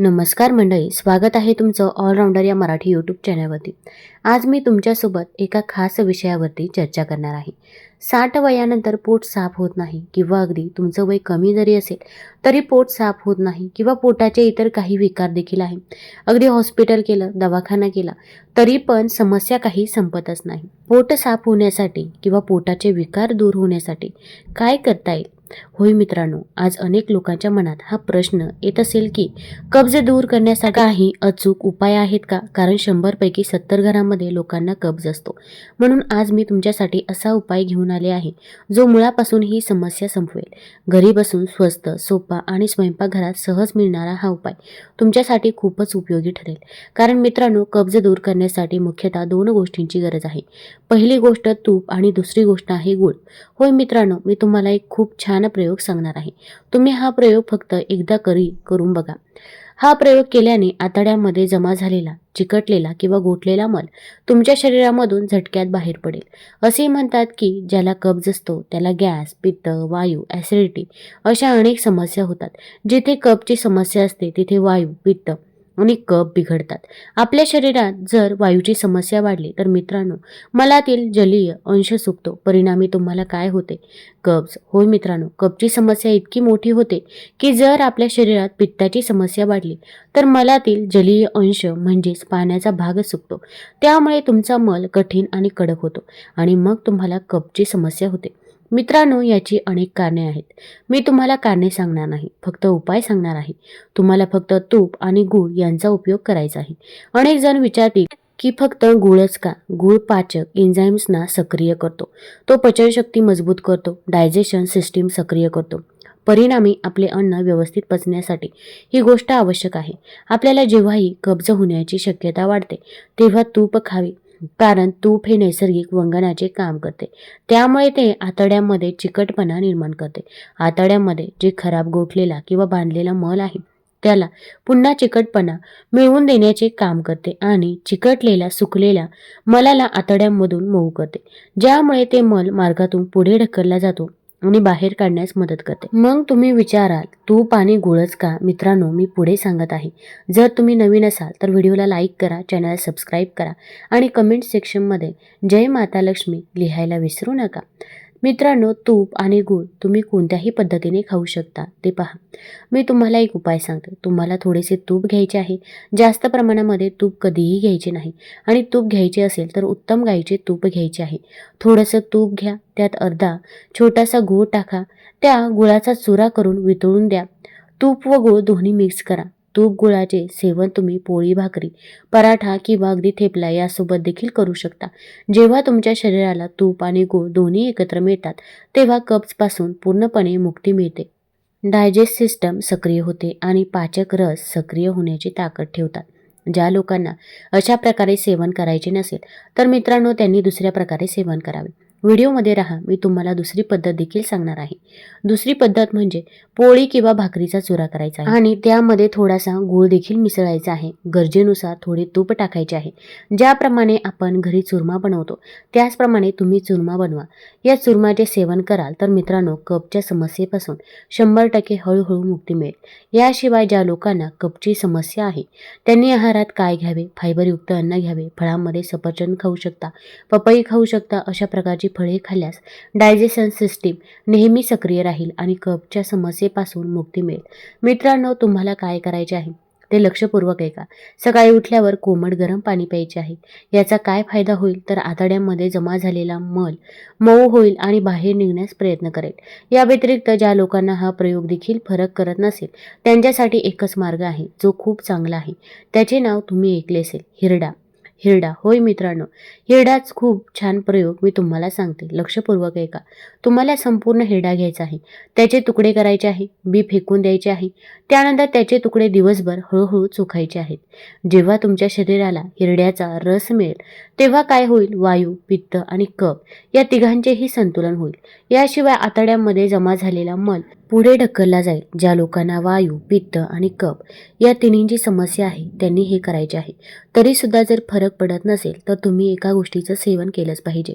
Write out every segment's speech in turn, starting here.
नमस्कार मंडळी स्वागत आहे तुमचं ऑलराऊंडर या मराठी यूट्यूब चॅनलवरती आज मी तुमच्यासोबत एका खास विषयावरती चर्चा करणार आहे. साठ वयानंतर पोट साफ होत नाही किंवा अगदी तुमचं वय कमी जरी असेल तरी पोट साफ होत नाही किंवा पोटाचे इतर काही विकार देखील आहे. अगदी हॉस्पिटल केलं दवाखाना केला तरी पण समस्या काही संपतच नाही. पोट साफ होण्यासाठी किंवा पोटाचे विकार दूर होण्यासाठी काय करता येईल? होय मित्रांनो आज अनेक लोकांच्या मनात हा प्रश्न येत असेल की कब्ज दूर करण्यासाठी काही अचूक उपाय आहेत का? कारण शंभरपैकी सत्तर घरामध्ये लोकांना कब्ज असतो. म्हणून आज मी तुमच्यासाठी असा उपाय घेऊन आले आहे जो मुळापासून ही समस्या संपवेल. घरी बसून स्वस्त सोपा आणि स्वयंपाकघरात सहज मिळणारा हा उपाय तुमच्यासाठी खूपच उपयोगी ठरेल. कारण मित्रांनो कब्ज दूर करण्यासाठी मुख्यतः दोन गोष्टींची गरज आहे. पहिली गोष्ट तूप आणि दुसरी गोष्ट आहे गुळ. होय मित्रांनो मी तुम्हाला एक खूप छान प्रयोग सांगणार आहे. तुम्ही हा प्रयोग फक्त एकदा करी करून बघा. हा प्रयोग केल्याने आतड्यामध्ये जमा झालेला चिकटलेला किंवा गोठलेला मल तुमच्या शरीरामधून झटक्यात बाहेर पडेल. असे म्हणतात की ज्याला कब्ज असतो त्याला गॅस पित्त वायू ॲसिडिटी अशा अनेक समस्या होतात. जिथे कपची समस्या असते तिथे वायू पित्त आणि कप बिघडतात. आपल्या शरीरात जर वायूची समस्या वाढली तर मित्रांनो मलातील जलीय अंश सुकतो. परिणामी तुम्हाला काय होते? कब्ज. होय मित्रांनो कपची समस्या इतकी मोठी होते की जर आपल्या शरीरात पित्ताची समस्या वाढली तर मलातील जलीय अंश म्हणजेच पाण्याचा भाग सुकतो. त्यामुळे तुमचा मल कठीण आणि कडक होतो आणि मग तुम्हाला कपची समस्या होते. मित्रांनो याची अनेक कारणे आहेत. मी तुम्हाला कारणे सांगणार नाही फक्त उपाय सांगणार आहे. तुम्हाला फक्त तूप आणि गूळ यांचा उपयोग करायचा आहे. अनेक जण विचारतील की फक्त गुळच का? गुळ पाचक एन्झाईम्सना सक्रिय करतो. तो पचनशक्ती मजबूत करतो डायजेशन सिस्टीम सक्रिय करतो. परिणामी आपले अन्न व्यवस्थित पचण्यासाठी ही गोष्ट आवश्यक आहे. आपल्याला जेव्हाही कब्ज होण्याची शक्यता वाढते तेव्हा तूप खावे. कारण तूप हे नैसर्गिक वंगणाचे काम करते. त्यामुळे ते आतड्यामध्ये चिकटपणा निर्माण करते. आतड्यामध्ये जे खराब गोठलेला किंवा बांधलेला मल आहे त्याला पुन्हा चिकटपणा मिळवून देण्याचे काम करते आणि चिकटलेल्या सुकलेल्या मलाला आतड्यांमधून मऊ करते. ज्यामुळे ते मल मार्गातून पुढे ढकलला जातो आणि बाहेर काढण्यास मदत करते. मग तुम्ही विचाराल तूप आणि गुळच का? मित्रांनो मी पुढे सांगत आहे. जर तुम्ही नवीन असाल तर व्हिडिओला लाईक करा चॅनलला सबस्क्राईब करा आणि कमेंट सेक्शनमध्ये जय माता लक्ष्मी लिहायला विसरू नका. मित्रांनो तूप आणि गूळ तुम्ही कोणत्याही पद्धतीने खाऊ शकता. ते पहा. मी तुम्हाला एक उपाय सांगते. तुम्हाला थोडेसे तूप घ्यायचे आहे. जास्त प्रमाणामध्ये तूप कधीही घ्यायचे नाही. आणि तूप घ्यायचे असेल तर उत्तम गाईचे तूप घ्यायचे आहे. थोडंसं तूप घ्या. त्यात अर्धा छोटासा गूळ टाका. त्या गुळाचा चुरा करून वितळून द्या. तूप व गूळ दोन्ही मिक्स करा. तूप गुळाचे सेवन तुम्ही पोळी भाकरी पराठा किंवा अगदी थेपला यासोबत देखील करू शकता. जेव्हा तुमच्या शरीराला तूप आणि गूळ दोन्ही एकत्र मिळतात तेव्हा कब्जपासून पूर्णपणे मुक्ती मिळते. डायजेस्ट सिस्टम सक्रिय होते आणि पाचक रस सक्रिय होण्याची ताकद ठेवतात. ज्या लोकांना अशा प्रकारे सेवन करायचे नसेल तर मित्रांनो त्यांनी दुसऱ्या प्रकारे सेवन करावे. व्हिडिओमध्ये राहा मी तुम्हाला दुसरी पद्धत देखील सांगणार आहे. दुसरी पद्धत म्हणजे पोळी किंवा भाकरीचा चुरा करायचा आहे. आणि त्यामध्ये थोडासा गूळ देखील मिसळायचा आहे. गरजेनुसार थोडे तूप टाकायचे आहे. ज्याप्रमाणे आपण घरी चुरमा बनवतो त्याचप्रमाणे तुम्ही चुरमा बनवा. या चुरमाचे सेवन कराल तर मित्रांनो कपच्या समस्येपासून शंभर टक्के हळूहळू मुक्ती मिळेल. याशिवाय ज्या लोकांना कपची समस्या आहे त्यांनी आहारात काय घ्यावे? फायबरयुक्त अन्न घ्यावे? फळांमध्ये सफरचंद खाऊ शकता? पपई खाऊ शकता? अशा प्रकारची फळे खाल्ल्यास डायजेशन सिस्टीम नेहमी सक्रिय राहील आणि कपच्या समस्येपासून मुक्ती मिळेल. मित्रांनो तुम्हाला काय करायचे आहे? ते लक्षपूर्वक ऐका. सकाळी उठल्यावर कोमट गरम पाणी प्यायचे आहे. याचा काय फायदा होईल? तर आतड्यांमध्ये जमा झालेला मल मऊ होईल आणि बाहेर निघण्यास प्रयत्न करेल. या व्यतिरिक्त ज्या लोकांना हा प्रयोग देखील फरक करत नसेल त्यांच्यासाठी एकच मार्ग आहे जो खूप चांगला आहे. त्याचे नाव तुम्ही ऐकले असेल हिरडा. हिरडा. होय मित्रांनो हिरडाच खूप छान प्रयोग मी तुम्हाला सांगते. लक्षपूर्वक ऐका. तुम्हाला संपूर्ण हिरडा घ्यायचा आहे. त्याचे तुकडे करायचे आहे. बी फेकून द्यायचे आहे. त्यानंतर त्याचे तुकडे दिवसभर हळूहळू चुकायचे आहेत. जेव्हा तुमच्या शरीराला हिरड्याचा रस मिळेल तेव्हा काय होईल? वायू पित्त आणि कप या तिघांचेही संतुलन होईल. याशिवाय आतड्यांमध्ये जमा झालेला मल पुढे ढकलला जाईल. ज्या लोकांना वायू पित्त आणि कप या तिन्हींची समस्या आहे त्यांनी हे करायचे आहे. तरीसुद्धा जर फरक पडत नसेल तर तुम्ही एका गोष्टीचं सेवन केलंच पाहिजे.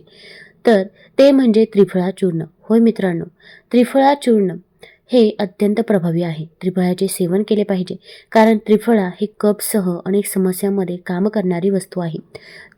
तर ते म्हणजे त्रिफळा चूर्ण होय मित्रांनो त्रिफळा चूर्ण हे अत्यंत प्रभावी आहे. त्रिफळाचे सेवन केले पाहिजे. कारण त्रिफळा ही कपसह अनेक समस्यांमध्ये काम करणारी वस्तू आहे.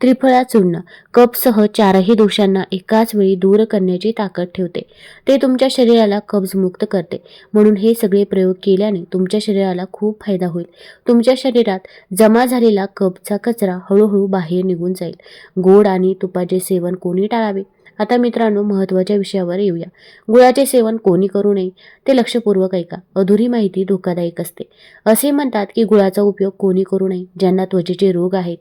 त्रिफळा चूर्ण. कपसह चारही दोषांना एकाच वेळी दूर करण्याची ताकद ठेवते. ते तुमच्या शरीराला कब्जमुक्त करते. म्हणून हे सगळे प्रयोग केल्याने तुमच्या शरीराला खूप फायदा होईल. तुमच्या शरीरात जमा झालेला कपचा कचरा हळूहळू बाहेर निघून जाईल. गोड आणि तुपाचे सेवन कोणी टाळावे? आता मित्रांनो महत्त्वाच्या विषयावर येऊया. गुळाचे सेवन कोणी करू नये ते लक्षपूर्वक ऐका. अधुरी माहिती धोकादायक असते. असे म्हणतात की गुळाचा उपयोग कोणी करू नये ज्यांना त्वचेचे रोग आहेत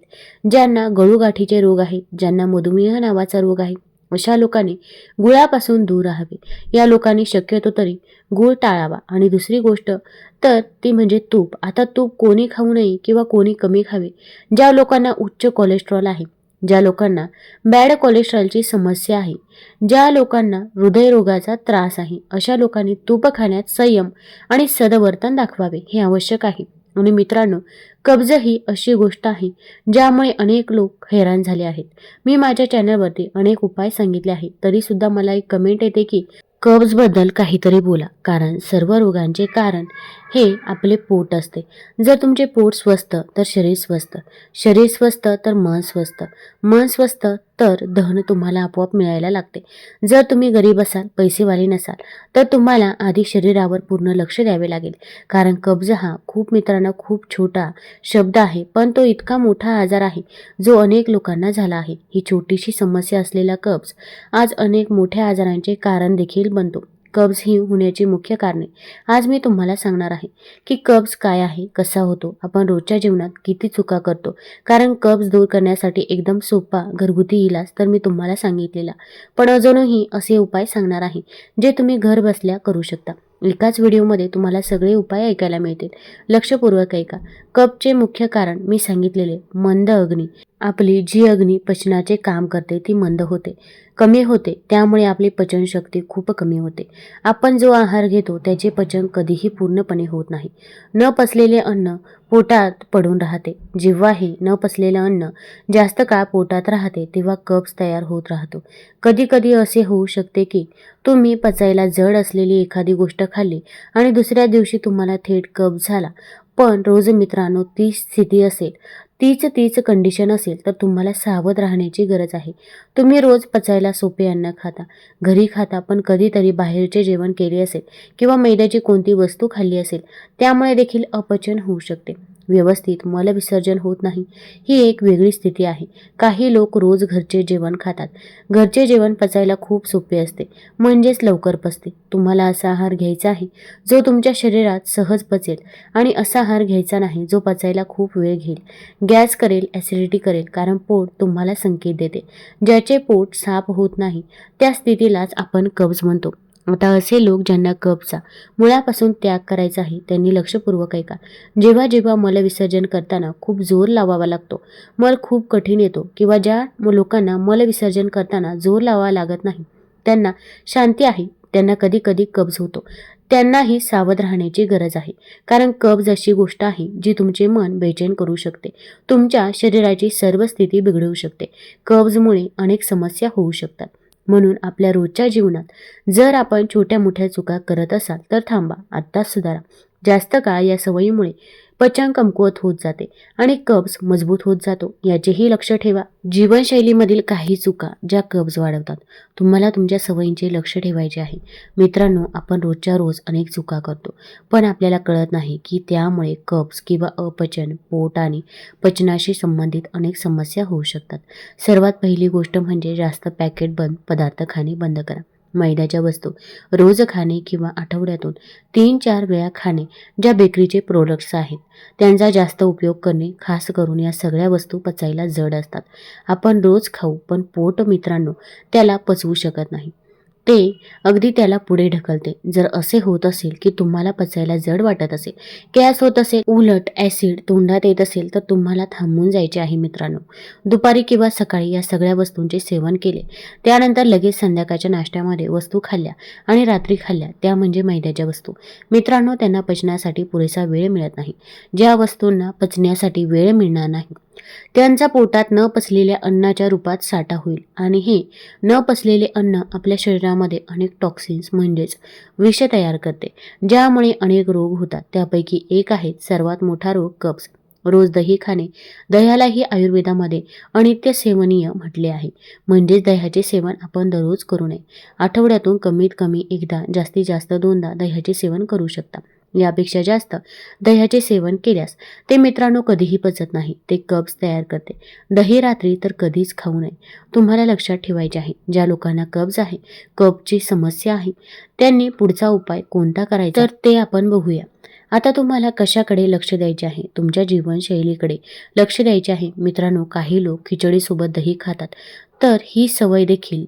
ज्यांना गळूगाठीचे रोग आहेत ज्यांना मधुमेह नावाचा रोग आहे. अशा लोकांनी गुळापासून दूर राहावे. या लोकांनी शक्यतो तरी गुळ टाळावा. आणि दुसरी गोष्ट तर ती म्हणजे तूप. आता तूप कोणी खाऊ नये किंवा कोणी कमी खावे ज्या लोकांना उच्च कोलेस्ट्रॉल आहे. ज्या लोकांना बॅड कोलेस्ट्रॉलची समस्या आहे ज्या लोकांना हृदयरोगाचा त्रास आहे अशा लोकांनी तूप खाण्यात संयम आणि सदवर्तन दाखवावे हे आवश्यक आहे. आणि मित्रांनो कब्ज ही अशी गोष्ट आहे ज्यामुळे अनेक लोक हैराण झाले आहेत. मी माझ्या चॅनलवरती अनेक उपाय सांगितले आहेत तरीसुद्धा मला एक कमेंट येते की कब्जबद्दल काहीतरी बोला कारण सर्व रोगांचे कारण हे आपले पोट असते. जर तुमचे पोट स्वस्थ तर शरीर स्वस्थ. शरीर स्वस्थ तर मन स्वस्थ. मन स्वस्थ तर धन तुम्हाला आपोआप मिळायला लागते. जर तुम्ही गरीब असाल पैसेवाले नसाल तर तुम्हाला आधी शरीरावर पूर्ण लक्ष द्यावे लागेल. कारण कब्ज हा खूप मित्रांना खूप छोटा शब्द आहे पण तो इतका मोठा आजार आहे जो अनेक लोकांना झाला आहे. ही छोटीशी समस्या असलेला कब्ज आज अनेक मोठ्या आजारांचे कारण देखील बनतो. कब्ज ही होण्याची मुख्य कारणे. आज मी तुम्हाला सांगणार आहे की कब्ज काय आहे कसा होतो आपण रोजच्या जीवनात किती चुका करतो. कारण कब्ज दूर करण्यासाठी एकदम सोपा घरगुती इलाज तर मी तुम्हाला सांगितलेला. पण अजूनही असे उपाय सांगणार आहे जे तुम्ही घर बसल्या करू शकता. एकाच व्हिडिओमध्ये तुम्हाला सगळे उपाय ऐकायला मिळतील. लक्षपूर्वक ऐका. कपचे मुख्य कारण मी सांगितलेले मंद अग्नी. आपली जी अग्नी पचनाचे काम करते ती मंद होते. कमी होते त्यामुळे आपली पचनशक्ती खूप कमी होते. आपण जो आहार घेतो त्याचे पचन कधीही पूर्णपणे होत नाही. न पचलेले अन्न पोटात पडून राहते. जेव्हा हे न पचलेलं अन्न जास्त काळ पोटात राहते तेव्हा कब्ज तयार होत राहतो. कधी कधी असे होऊ शकते की तुम्ही पचायला जड असलेली एखादी गोष्ट खाल्ली आणि दुसऱ्या दिवशी तुम्हाला थेट कब्ज झाला. पण रोज मित्रांनो ती स्थिती असेल. तीच तीच कंडिशन असेल तर तुम्हाला सावध राहण्याची गरज आहे. तुम्ही रोज पचायला सोपे अन्न खाता. घरी खाता पण कधीतरी बाहेरचे जेवण केले असेल किंवा मैद्याची कोणती वस्तू खाल्ली असेल त्यामुळे देखील अपचन होऊ शकते. व्यवस्थित मलविसर्जन होत नाही. ही एक वेगळी स्थिती आहे. काही लोक रोज घरचे जेवण खातात. घरचे जेवण पचायला खूप सोपे असते. म्हणजेच लवकर पचते. तुम्हाला असा आहार घ्यायचा आहे जो तुमच्या शरीरात सहज पचेल आणि असा आहार घ्यायचा नाही जो पचायला खूप वेळ घेईल. गॅस करेल ॲसिडिटी करेल कारण पोट तुम्हाला संकेत देते. ज्याचे पोट साफ होत नाही त्या स्थितीलाच आपण कब्ज म्हणतो. आता असे लोक ज्यांना कपचा मुळापासून त्याग करायचा आहे त्यांनी लक्षपूर्वक ऐका. जेव्हा जेव्हा मल विसर्जन करताना खूप जोर लावावा लागतो मल खूप कठीण येतो किंवा ज्या लोकांना मल विसर्जन करताना जोर लावावा लागत नाही त्यांना शांती आहे त्यांना कधी कधी कब्ज होतो. त्यांनाही सावध राहण्याची गरज आहे. कारण कब्ज अशी गोष्ट आहे जी तुमचे मन बेचैन करू शकते. तुमच्या शरीराची सर्व स्थिती बिघडवू शकते. कब्जमुळे अनेक समस्या होऊ शकतात. म्हणून आपल्या रोजच्या जीवनात जर आपण छोट्या मोठ्या चुका करत असाल तर थांबा. आत्ताच सुधारा. जास्त काळ या सवयीमुळे पचन कमकुवत होत जाते आणि कब्ज मजबूत होत जातो. याचेही लक्ष ठेवा. जीवनशैलीमधील काही चुका ज्या कब्ज वाढवतात तुम्हाला तुमच्या सवयींचे लक्ष ठेवायचे आहे. मित्रांनो आपण रोजच्या रोज अनेक चुका करतो पण आपल्याला कळत नाही की त्यामुळे कब्ज किंवा अपचन पोट आणि पचनाशी संबंधित अनेक समस्या होऊ शकतात. सर्वात पहिली गोष्ट म्हणजे जास्त पॅकेट बंद पदार्थ खाणे बंद करा. मैद्याच्या वस्तू रोज खाणे किंवा आठवड्यातून तीन चार वेळा खाणे ज्या बेकरीचे प्रोडक्ट्स आहेत. त्यांचा जास्त उपयोग करणे खास करून या सगळ्या वस्तू पचायला जड असतात. आपण रोज खाऊ पण पोट मित्रांनो त्याला पचवू शकत नाही. ते अगदी त्याला पुढे ढकलते. जर असे होत असेल की तुम्हाला पचायला जड वाटत असेल गॅस होत असेल उलट ॲसिड तोंडात येत असेल तर तुम्हाला थांबून जायचे आहे मित्रांनो. दुपारी किंवा सकाळी या सगळ्या वस्तूंचे सेवन केले. त्यानंतर लगेच संध्याकाळच्या नाश्त्यामध्ये वस्तू खाल्ल्या आणि रात्री खाल्ल्या. त्या म्हणजे मैद्याच्या वस्तू. मित्रांनो त्यांना पचण्यासाठी पुरेसा वेळ मिळत नाही. ज्या वस्तूंना पचण्यासाठी वेळ मिळणार नाही त्यांचा पोटात न पचलेल्या अन्नाच्या रूपात साठा होईल आणि हे न पचलेले अन्न आपल्या शरीरामध्ये अनेक टॉक्सिन्स म्हणजेच विष तयार करते ज्यामुळे अनेक रोग होतात. त्यापैकी एक आहे सर्वात मोठा रोग कब्ज. रोज दही खाणे. दह्यालाही आयुर्वेदामध्ये अनित्य सेवनीय म्हटले आहे. म्हणजेच दह्याचे सेवन आपण दररोज करू नये. आठवड्यातून कमीत कमी एकदा जास्तीत जास्त दोनदा दह्याचे सेवन करू शकता. यापेक्षा जास्त दह्याचे सेवन केल्यास ते मित्रांनो कधीही पचत नाही. ते कब्ज तयार करते. दही रात्री तर कधीच खाऊ नये. तुम्हाला लक्षात ठेवायचे आहे ज्या लोकांना कब्ज आहे कबची समस्या आहे त्यांनी पुढचा उपाय कोणता करायचा? तर ते आपण बघूया. आता तुम्हाला कशाकडे लक्ष द्यायचे आहे? तुमच्या जीवनशैलीकडे लक्ष द्यायचे आहे. मित्रांनो काही लोक खिचडीसोबत दही खातात. तर ही सवय देखील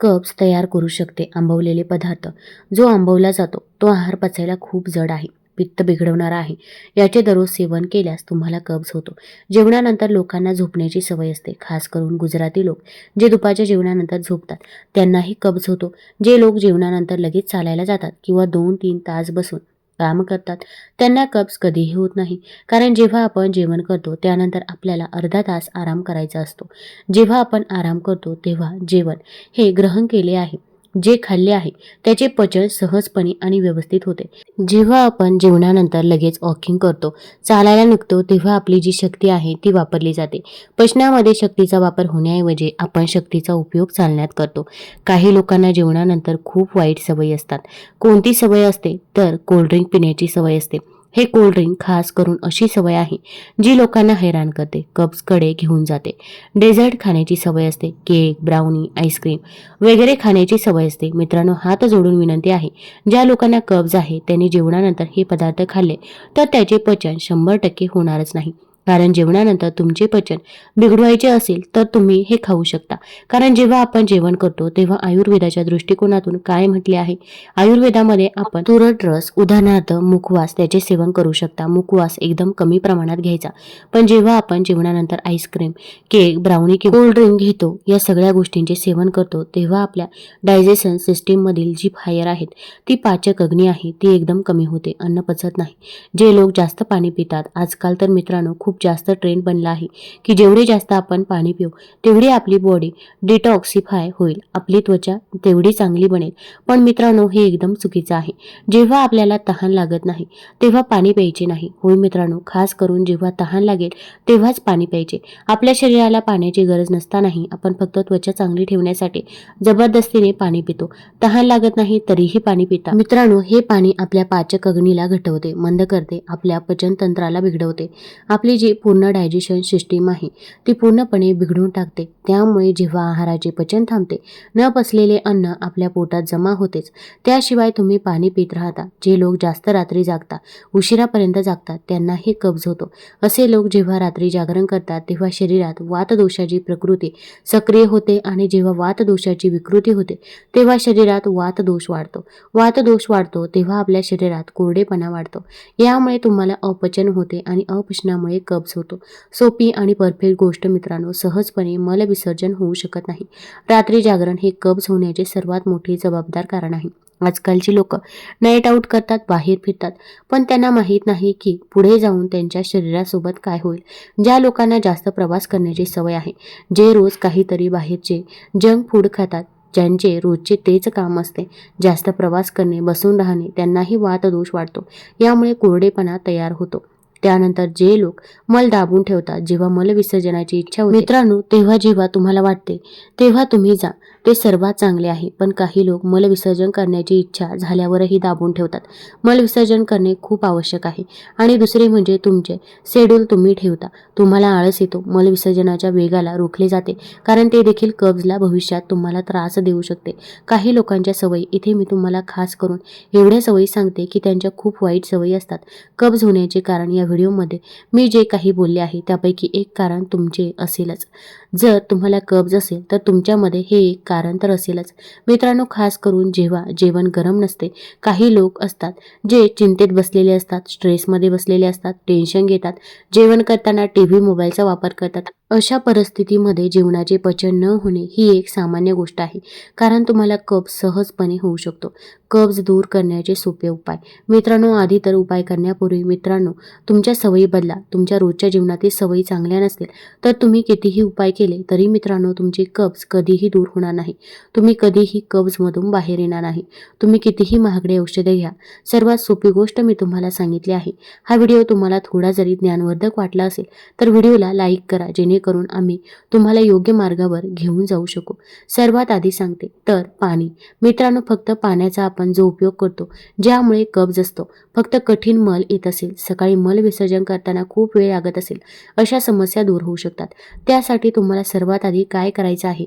कब्ज तयार करू शकते. आंबवलेले पदार्थ. जो आंबवला जातो तो आहार पचायला खूप जड आहे. पित्त बिघडवणारा आहे. याचे दररोज सेवन केल्यास तुम्हाला कब्ज होतो. जेवणानंतर लोकांना झोपण्याची सवय असते. खास करून गुजराती लोक जे दुपारच्या जेवणानंतर झोपतात त्यांनाही कब्ज होतो. जे लोक जेवणानंतर लगेच चालायला जातात किंवा दोन तीन तास बसून काम करतात. त्यांना कब्ज कधीही होत नाही. कारण जेव्हा आपण जेवण करतो त्यानंतर आपल्याला अर्धा तास आराम करायचा असतो. जेव्हा आपण आराम करतो तेव्हा जेवण हे ग्रहण केले आहे. जे खाल्ले आहे त्याचे पचन सहजपणे आणि व्यवस्थित होते. जेव्हा आपण जेवणानंतर लगेच वॉकिंग करतो चालायला निघतो तेव्हा आपली जी शक्ती आहे ती वापरली जाते. पचनामध्ये शक्तीचा वापर होण्याऐवजी आपण शक्तीचा उपयोग चालण्यात करतो. काही लोकांना जेवणानंतर खूप वाईट सवयी असतात. कोणती सवय असते? तर कोल्ड्रिंक पिण्याची सवय असते. हे कोल्ड्रिंक खास करून अशी सवय आहे जी लोकांना हैराण करते. कप्सकडे घेऊन जाते. डेझर्ट खाण्याची सवय असते. केक ब्राउनी आईस्क्रीम वगैरे खाण्याची सवय असते. मित्रांनो हात जोडून विनंती आहे ज्या लोकांना कब्ज आहे त्यांनी जेवणानंतर हे पदार्थ खाल्ले तर त्याचे पचन शंभर टक्के होणारच नाही. कारण जेवणानंतर तुमचे पचन बिघडवायचे असेल तर तुम्ही हे खाऊ शकता. कारण जेव्हा आपण जेवण करतो तेव्हा आयुर्वेदाच्या दृष्टिकोनातून काय म्हटले आहे? आयुर्वेदामध्ये आपण तुरट रस उदाहरणार्थ मुखवास त्याचे सेवन करू शकता. मुखवास एकदम कमी प्रमाणात घ्यायचा. पण जेव्हा आपण जेवणानंतर आईस्क्रीम केक ब्राउनी किंवा कोल्ड ड्रिंक घेतो या सगळ्या गोष्टींचे सेवन करतो तेव्हा आपल्या डायजेशन सिस्टीममधील जी फायर आहेत ती पाचक अग्नी आहे ती एकदम कमी होते अन्न पचत नाही. जे लोक जास्त पाणी पितात आजकाल तर मित्रांनो खूप जास्त ट्रेंड बनला आहे की जेवढे जास्त आपण पाणी पिऊ तेवढी आपली बॉडी डिटॉक्सिफाय होईल आपली त्वचा तेवढी चांगली बनेल. पण मित्रांनो हे एकदम चुकीचं आहे. जेव्हा आपल्याला तहान लागत नाही तेव्हा पाणी प्यायचे नाही. होय मित्रांनो खास करून जेव्हा तहान लागेल तेव्हाच पाणी प्यायचे. आपल्या शरीराला पाण्याची गरज नसतानाही आपण फक्त त्वचा चांगली ठेवण्यासाठी जबरदस्तीने पाणी पितो. तहान लागत नाही तरीही पाणी पिता. मित्रांनो हे पाणी आपल्या पाचक अग्नीला घटवते मंद करते आपल्या पचनतंत्राला बिघडवते. आपली जी पूर्ण डायजेशन सिस्टीम आहे ती पूर्णपणे बिघडून टाकते. त्यामुळे जेव्हा आहाराचे पचन थांबते न पसलेले अन्न आपल्या पोटात जमा होतेच. त्याशिवाय तुम्ही पाणी पित राहता. जे लोक जास्त रात्री जागता उशिरापर्यंत जागतात त्यांनाही कब्ज होतो. असे लोक जेव्हा रात्री जागरण करतात तेव्हा शरीरात वातदोषाची प्रकृती सक्रिय होते आणि जेव्हा वातदोषाची विकृती होते तेव्हा शरीरात वातदोष वाढतो. वातदोष वाढतो तेव्हा आपल्या शरीरात कोरडेपणा वाढतो. यामुळे तुम्हाला अपचन होते आणि अपचनामुळे कब्ज होतो. सोपी आणि परफेक्ट गोष्ट मित्रांनो सहजपणे मलविसर्जन होऊ शकत नाही. रात्री जागरण हे कब्ज होण्याचे सर्वात मोठे जबाबदार कारण आहे. आजकालची लोक नाईट आऊट करतात बाहेर फिरतात. पण त्यांना माहीत नाही की पुढे जाऊन त्यांच्या शरीरासोबत काय होईल. ज्या लोकांना जास्त प्रवास करण्याची सवय आहे जे रोज काहीतरी बाहेरचे जंक फूड खातात ज्यांचे रोजचे तेच काम असते. जास्त प्रवास करणे बसून राहणे त्यांनाही वातदोष वाढतो यामुळे कोरडेपणा तयार होतो. त्यानंतर जे लोक मल दाबून ठेवतात जेव्हा मल विसर्जनाची इच्छा मित्रांनो तेव्हा जेव्हा तुम्हाला वाटते तेव्हा तुम्ही जा. ते सर्वात चांगले आहे. पण काही लोक मलविसर्जन करण्याची इच्छा झाल्यावरही दाबून ठेवतात. मलविसर्जन करणे खूप आवश्यक आहे. आणि दुसरे म्हणजे तुमचे. शेड्यूल तुम्ही ठेवता. तुम्हाला आळस येतो. मलविसर्जनाच्या वेगाला रोखले जाते. कारण ते देखील कब्जला भविष्यात तुम्हाला त्रास देऊ शकते. काही लोकांच्या सवयी. इथे मी तुम्हाला खास करून एवढ्या सवयी सांगते की त्यांच्या खूप वाईट सवयी असतात. कब्ज होण्याचे कारण या व्हिडिओमध्ये मी जे काही बोलले आहे त्यापैकी एक कारण तुमचे असेलच. जर तुम्हाला कब्ज असेल तर तुमच्यामध्ये हे एक कारण तर असेलच. मित्रांनो खास करून जेव्हा जेवण गरम नसते काही लोक असतात जे चिंतेत बसलेले असतात स्ट्रेसमध्ये बसलेले असतात टेन्शन घेतात जेवण करताना टी व्ही मोबाईलचा वापर करतात. अशा परिस्थितीमध्ये जेवणाचे पचन न होणे ही एक सामान्य गोष्ट आहे. कारण तुम्हाला कब्ज सहजपणे होऊ शकतो. कब्ज दूर करण्याचे सोपे उपाय. मित्रांनो आधी तर उपाय करण्यापूर्वी मित्रांनो तुमच्या सवयी बदला. तुमच्या रोजच्या जीवनातील सवयी चांगल्या नसतील तर तुम्ही कितीही उपाय केले तरी मित्रांनो तुमचे कब्ज कधीही दूर होणार नाही. तुम्ही कधीही कब्जमधून बाहेर येणार नाही. तुम्ही कितीही महागडे औषधे घ्या. सर्वात सोपी गोष्ट मी तुम्हाला सांगितली आहे. हा व्हिडिओ तुम्हाला थोडा जरी ज्ञानवर्धक वाटला असेल तर व्हिडिओला लाईक करा जेणे जेणेकरून आम्ही तुम्हाला योग्य मार्गावर घेऊन जाऊ शकू. सर्वात आधी सांगते तर पाणी. मित्रांनो फक्त पाण्याचा आपण जो उपयोग करतो ज्यामुळे कब्ज असतो. फक्त कठीण मल येत असेल सकाळी मल विसर्जन करताना खूप वेळ लागत असेल अशा समस्या दूर होऊ शकतात. त्यासाठी तुम्हाला सर्वात आधी काय करायचं आहे?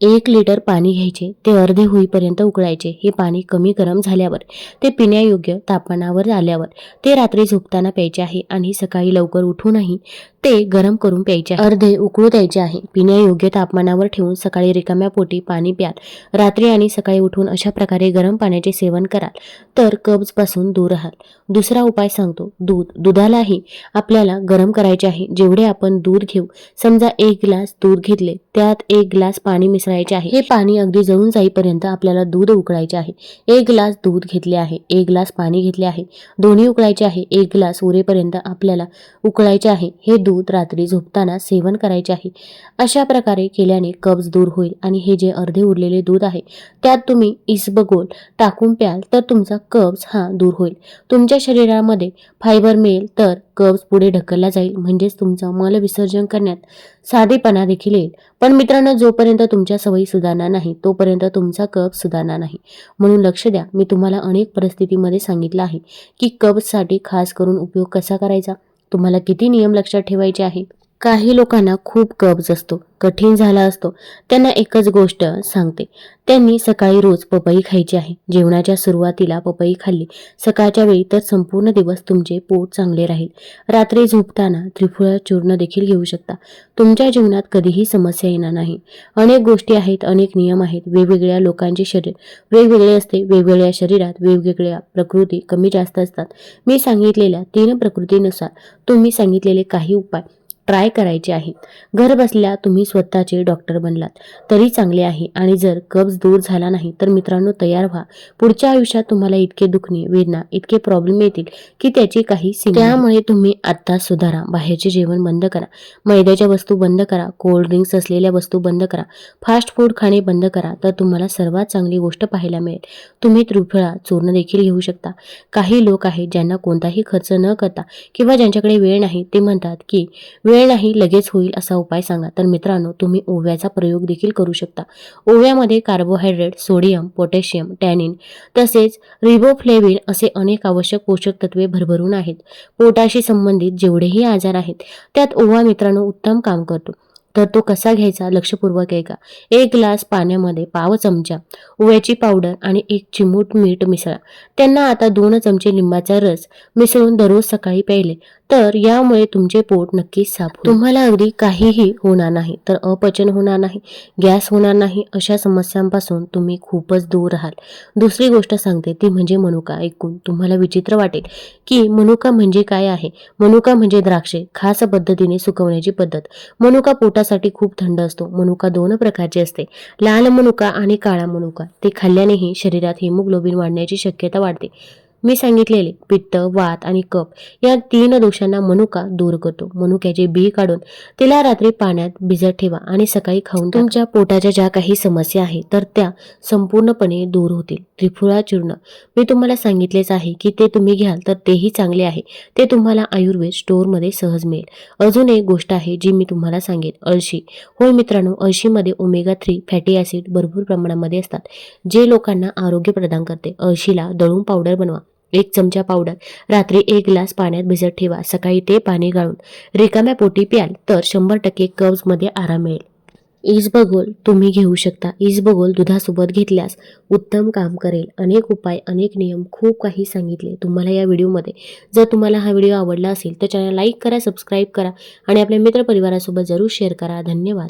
एक लिटर पाणी घ्यायचे ते अर्धे होईपर्यंत उकळायचे. हे पाणी कमी गरम झाल्यावर ते पिण्यायोग्य तापमानावर आल्यावर ते रात्री झोपताना प्यायचे आहे आणि सकाळी लवकर उठूनही ते गरम करून प्यायचे अर्धे उकळू द्यायचे आहे. पिण्यायोग्य तापमानावर ठेवून सकाळी रिकाम्या पोटी पाणी प्याल. रात्री आणि सकाळी उठून अशा प्रकारे गरम पाण्याचे सेवन कराल. तर कब्जपासून दूर राहाल. दुसरा उपाय सांगतो. दूध. दुधालाही आपल्याला गरम करायचे आहे. जेवढे आपण दूध घेऊ समजा एक ग्लास दूध घेतले त्यात एक ग्लास पाणी मिसळायचे आहे. हे पाणी अगदी जळून जाईपर्यंत आपल्याला दूध उकळायचे आहे. एक ग्लास दूध घेतले आहे. एक ग्लास पाणी घेतले आहे. दोन्ही उकळायचे आहे. एक ग्लास उरेपर्यंत आपल्याला उकळायचे आहे. हे दूध दूध रात्री झोपताना सेवन करायचे आहे. अशा प्रकारे केल्याने कब्ज दूर होईल आणि हे जे अर्धे उरलेले दूध आहे त्यात तुम्ही इसबगोल टाकून प्याल तर तुमचा कब्ज हा दूर होईल. तुमच्या शरीरामध्ये फायबर मिळेल तर कब्ज पुढे ढकलला जाईल म्हणजेच तुमचं मल विसर्जन करण्यात साधेपणा देखील येईल. पण मित्रांनो जोपर्यंत तुमच्या सवयी सुधारणार नाही तोपर्यंत तुमचा कप सुधारणार नाही. म्हणून लक्ष द्या मी तुम्हाला अनेक परिस्थितीमध्ये सांगितलं आहे की कब्जसाठी खास करून उपयोग कसा करायचा? तुम्हाला किती नियम लक्षात ठेवायचे आहेत? काही लोकांना खूप कब्ज असतो कठीण झाला असतो. त्यांना एकच गोष्ट सांगते. त्यांनी सकाळी रोज पपई खायची आहे. जेवणाच्या सुरुवातीला पपई खाल्ली. सकाळच्या वेळी तर संपूर्ण दिवस तुमचे पोट चांगले राहील. रात्री झोपताना त्रिफुळा चूर्ण देखील घेऊ शकता. तुमच्या जीवनात कधीही समस्या येणार नाही. अनेक गोष्टी आहेत अनेक नियम आहेत. वेगवेगळ्या लोकांचे शरीर वेगवेगळे असते. वेगवेगळ्या शरीरात वेगवेगळ्या प्रकृती कमी जास्त असतात. मी सांगितलेल्या तीन प्रकृतीनुसार तुम्ही सांगितलेले काही उपाय ट्राय करायचे आहेत घर बसल्या तुम्ही स्वतःचे डॉक्टर बनलात. तरी चांगले आहे आणि जर कब्ज दूर झाला नाही तर मित्रांनो तयार व्हा. पुढच्या आयुष्यात तुम्हाला इतके दुखणे वेदना इतके प्रॉब्लेम येतील की त्याची काही सीमा त्यामुळे तुम्ही आता सुधारा. बाहेरचे जेवण बंद करा. मैद्याच्या वस्तू बंद करा. कोल्ड ड्रिंक्स असलेल्या वस्तू बंद करा. फास्ट फूड खाणे बंद करा. तर तुम्हाला सर्वात चांगली गोष्ट पाहायला मिळेल. तुम्ही त्रिफळा चूर्ण देखील घेऊ शकता. काही लोक आहेत ज्यांना कोणताही खर्च न करता किंवा ज्यांच्याकडे वेळ नाही ते म्हणतात की वेळ नाही लगेच होईल असा उपाय सांगा. तर मित्रांनो तुम्ही ओव्याचा प्रयोग देखील करू शकता. ओव्यामध्ये कार्बोहायड्रेट सोडियम पोटॅशियम टॅनिन तसेच रिबोफ्लेविन असे अनेक आवश्यक पोषक तत्वे भरभरून आहेत. पोटाशी संबंधित जेवढेही आजार आहेत त्यात ओवा मित्रांनो उत्तम काम करतो. तर तो कसा घ्यायचा? लक्षपूर्वक ऐका. एक ग्लास पाण्यामध्ये पाव चमचा ओव्याची पावडर आणि एक चिमूट मीठ मिसळा. त्यांना आता दोन चमचे लिंबाचा रस मिसळून दररोज सकाळी प्यायले. तर यामुळे तुमचे पोट नक्कीच साफ तुम्हाला अगदी काहीही होणार नाही तर अपचन होणार नाही गॅस होणार नाही अशा समस्यांपासून तुम्ही खूपच दूर राहाल. दुसरी गोष्ट सांगते ती म्हणजे मनुका. ऐकून तुम्हाला विचित्र वाटेल की मनुका म्हणजे काय आहे? मनुका म्हणजे द्राक्षे खास पद्धतीने सुकवण्याची पद्धत. मनुका पोटासाठी खूप थंड असतो. मनुका दोन प्रकारचे असते. लाल मनुका आणि काळा मनुका. ते खाल्ल्यानेही शरीरात हिमोग्लोबिन वाढण्याची शक्यता वाढते. मी सांगितलेले पित्त वात आणि कप या तीन दोषांना मनुका दूर करतो. मनुक्याचे बी काढून तिला रात्री पाण्यात भिजत ठेवा आणि सकाळी खाऊन तुमच्या पोटाच्या ज्या काही समस्या आहेत तर त्या संपूर्णपणे दूर होतील. त्रिफुळा चूर्ण. मी तुम्हाला सांगितलेच आहे की ते तुम्ही घ्याल तर तेही चांगले आहे. ते तुम्हाला आयुर्वेद स्टोअरमध्ये सहज मिळेल. अजून एक गोष्ट आहे जी मी तुम्हाला सांगेन अळशी. होय मित्रांनो अळशीमध्ये ओमेगा थ्री फॅटी ॲसिड भरपूर प्रमाणामध्ये असतात जे लोकांना आरोग्य प्रदान करते. अळशीला दळून पावडर बनवा. एक चमचा पावडर रात्री एक ग्लास पाण्यात भिजत ठेवा. सकाळी ते पाणी गाळून रिकाम्या पोटी प्याल तर शंभर टक्के कब्जमध्ये आराम मिळेल. इसबगोल तुम्ही घेऊ शकता. इसबगोल दुधासोबत घेतल्यास उत्तम काम करेल. अनेक उपाय अनेक नियम खूप काही सांगितले. तुम्हाला या व्हिडिओमध्ये जर तुम्हाला हा व्हिडिओ आवडला असेल तर चॅनल लाईक करा सबस्क्राईब करा आणि आपल्या मित्रपरिवारासोबत जरूर शेअर करा. धन्यवाद.